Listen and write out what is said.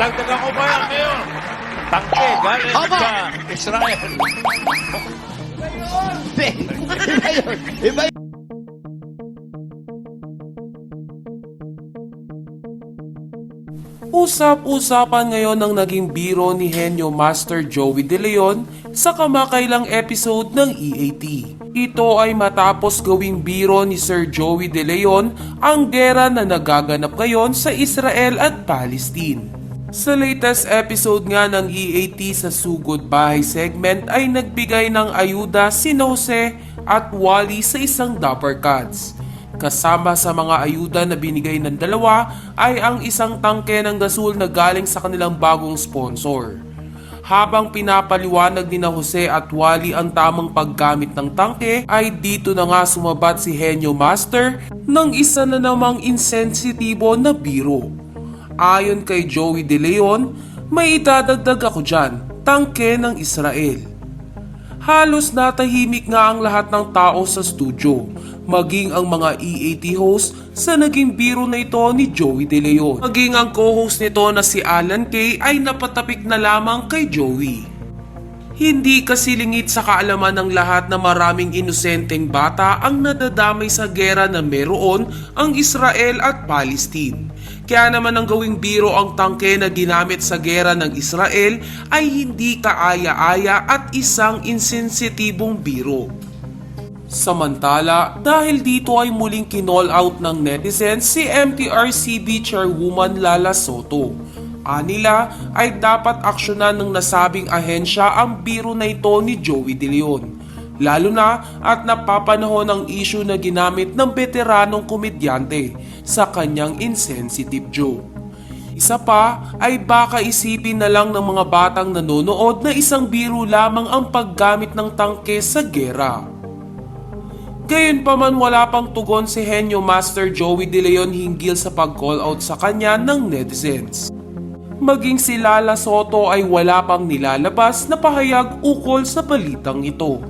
Dagdagan ko ba yan ngayon? Tangke, galing Opo. sa Israel. Hindi. Iba yun. Iba yun. Usap-usapan ngayon ang naging biro ni Henyo Master Joey De Leon sa kamakailang episode ng EAT. Ito ay matapos gawing biro ni Sir Joey De Leon ang gera na nagaganap ngayon sa Israel at Palestine. Sa latest episode nga ng EAT sa Sugod Bahay segment ay nagbigay ng ayuda si Jose at Wally sa isang Dapper Cats. Kasama sa mga ayuda na binigay ng dalawa ay ang isang tangke ng gasol na galing sa kanilang bagong sponsor. Habang pinapaliwanag ni na Jose at Wally ang tamang paggamit ng tangke ay dito na nga sumabat si Henyo Master ng isa na namang insensitibo na biro. Ayon kay Joey De Leon, may idadagdag ako dyan, tangke ng Israel. Halos natahimik nga ang lahat ng tao sa studio, maging ang mga EAT host sa naging biro na ito ni Joey De Leon. Maging ang co-host nito na si Alan Kay ay napatapik na lamang kay Joey. Hindi kasi lingit sa kaalaman ng lahat na maraming inosenteng bata ang nadadamay sa gera na meron ang Israel at Palestine. Kaya naman ang gawing biro ang tangke na ginamit sa gera ng Israel ay hindi kaaya-aya at isang insensitibong biro. Samantala, dahil dito ay muling kinall out ng netizens si MTRCB Chairwoman Lala Soto. Anila ay dapat aksyonan ng nasabing ahensya ang biro na ito ni Joey De Leon. Lalo na at napapanahon ang issue na ginamit ng veteranong komedyante sa kanyang insensitive joke. Isa pa ay baka isipin na lang ng mga batang nanonood na isang biro lamang ang paggamit ng tangke sa gera. Gayunpaman wala pang tugon si Henyo Master Joey De Leon hinggil sa pag-call out sa kanya ng netizens. Maging si Lala Soto ay wala pang nilalabas na pahayag ukol sa balitang ito.